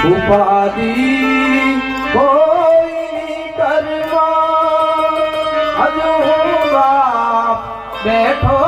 ઉપાધિ કોઈ કર્મ હજુ બાપ બેઠો